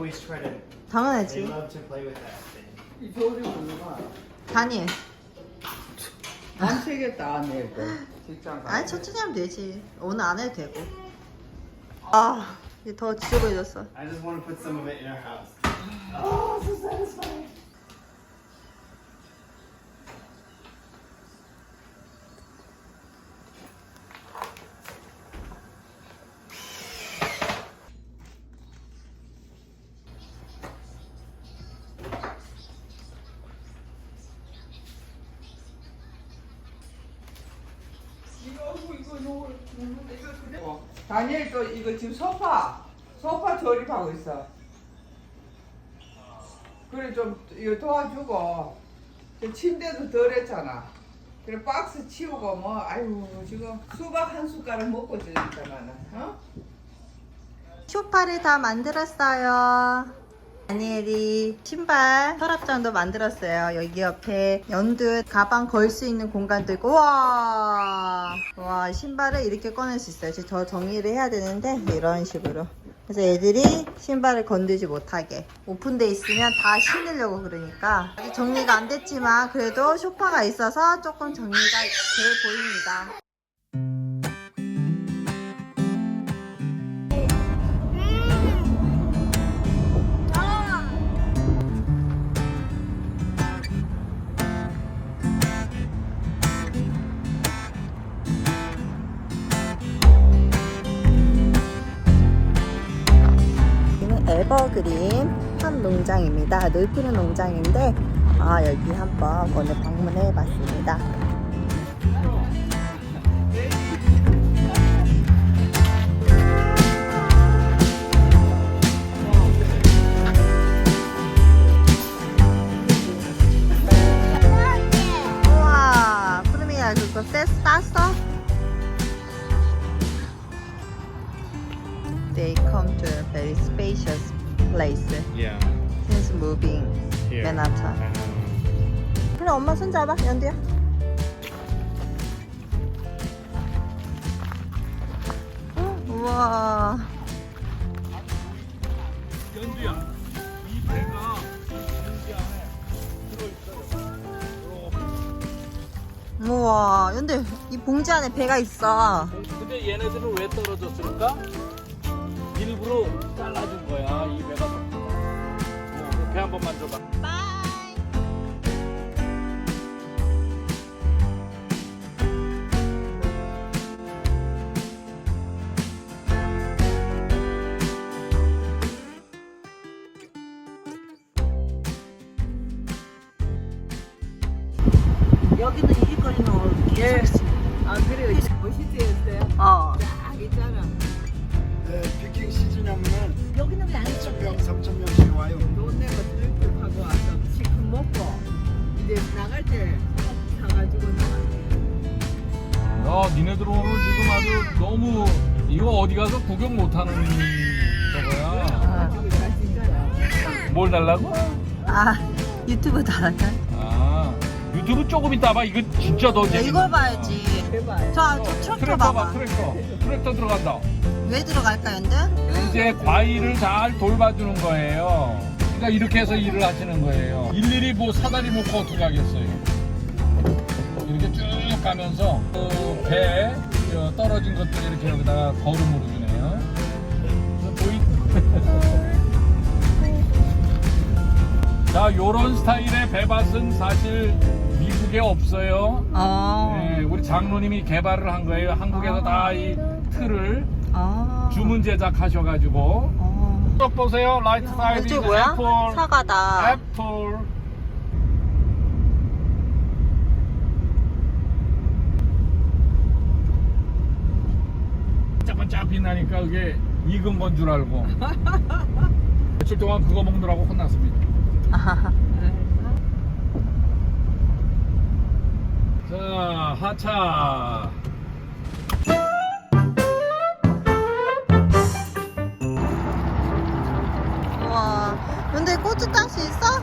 credit. They 당연하지. love to play with that thing. 이 저리 누가 다니. 밤새겠다 내고 직장 가. 아니 천천히 하면 되지. 오늘 안 해도 되고. 아, 이제 더 지저분해졌어. I just want to put some of it in our house. 어. 다니엘 또 이거 지금 소파 소파 조립하고 있어. 그래 좀 이거 도와주고 저 침대도 덜 했잖아. 그래 박스 치우고 뭐 아유 지금 수박 한 숟가락 먹고 지니까만은 어? 쇼파를 다 만들었어요. 다니엘이 신발 서랍장도 만들었어요. 여기 옆에 연두 가방 걸 수 있는 공간도 있고 와, 와 신발을 이렇게 꺼낼 수 있어요. 지금 저 정리를 해야 되는데 이런 식으로. 그래서 애들이 신발을 건들지 못하게 오픈돼 있으면 다 신으려고 그러니까 아직 정리가 안 됐지만 그래도 쇼파가 있어서 조금 정리가 돼 보입니다. 그린 팜 농장입니다. 늘푸른 농장인데 아 여기 한번 오늘 방문해 봤습니다. 우와 푸르미야 그거 place Yeah. since moving Manhattan. 그래 엄마 손 잡아 연두야. 어, 우와. 연두야, 이 배가 안에 들어있어요. 우와 연두 이 봉지 안에 배가 있어. 근데 얘네들은 왜 떨어졌을까? 일부러 잘라준 거야, 이 배가. 어, 배한 번 만져봐. 여기는 일거리는 예. 때 사가지고 나가. 야, 니네들 오늘 지금 아주 너무 이거 어디 가서 구경 못하는 저거야. 다 진짜야. 뭘 달라고? 아 유튜브 달아가. 아, 유튜브 조금 이따 봐. 이거 진짜 더 야, 재밌는 이걸 거야. 봐야지. 제발. 저, 저 트랙터 트랙터 봐 봐. 봐, 트랙터. 트랙터 들어간다. 왜 들어갈까 연두? 이제 과일을 잘 돌봐주는 거예요. 그러니까 이렇게 해서 일을 하시는 거예요. 일일이 뭐 사다리 놓고 어떻게 하겠어요. 이렇게 쭉 가면서 그배 떨어진 것들 이렇게 여기다가 거름으로 주네요. 자, 요런 스타일의 배밭은 사실 미국에 없어요. 어. 네, 우리 장로님이 개발을 한 거예요. 한국에서 다이 틀을 아. 주문 제작하셔가지고 어. 쭉 보세요. 라이트 사이드 이쪽 뭐야? 애플 사과다. 애플 나니까 그게 익은 건줄 알고 며칠 동안 그거 먹느라고 혼났습니다. 자 하차 우와. 근데 고추 딸수 있어?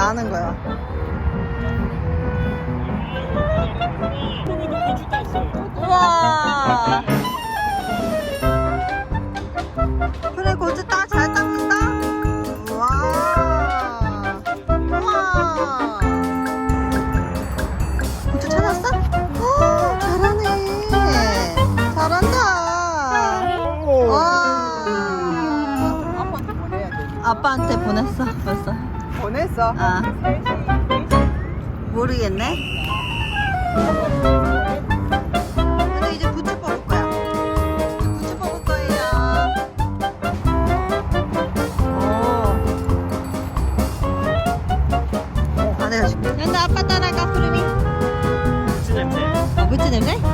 나는 거야. 우와. 그래 고지 딱잘 닦는다. 우와. 우와. 고지 찾았어? 오, 잘하네. 잘한다. 와. 아빠한테 보냈어. 보냈어. 아 모르겠네. 근데 이제 부츠 뽑을 거야. 부츠 뽑을 거예요. 오. 아 내가 줄게. 연다 아빠 따라가 구름이. 부츠 냄새. 어 부츠 냄새?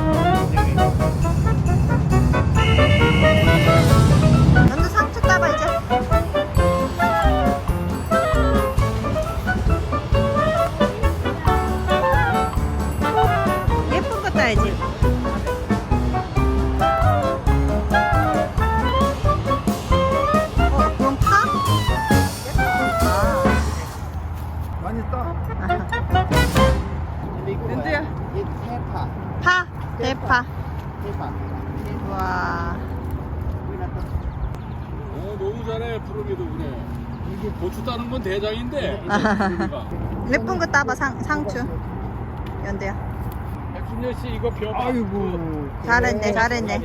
따. 근데 파, 대파. 와, 어 너무 잘해 푸르미도 그래 이게 고추 따는 건 대장인데 예쁜 거 따봐 상, 상추. 연대야. 백순녀 씨 이거 벼 아이고. 잘했네, 잘했네.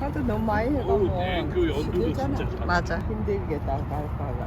하도 너무 많이 해가고. 어우, 네, 그 연두도 진짜 잘 맞아. 힘들겠다 갈까봐.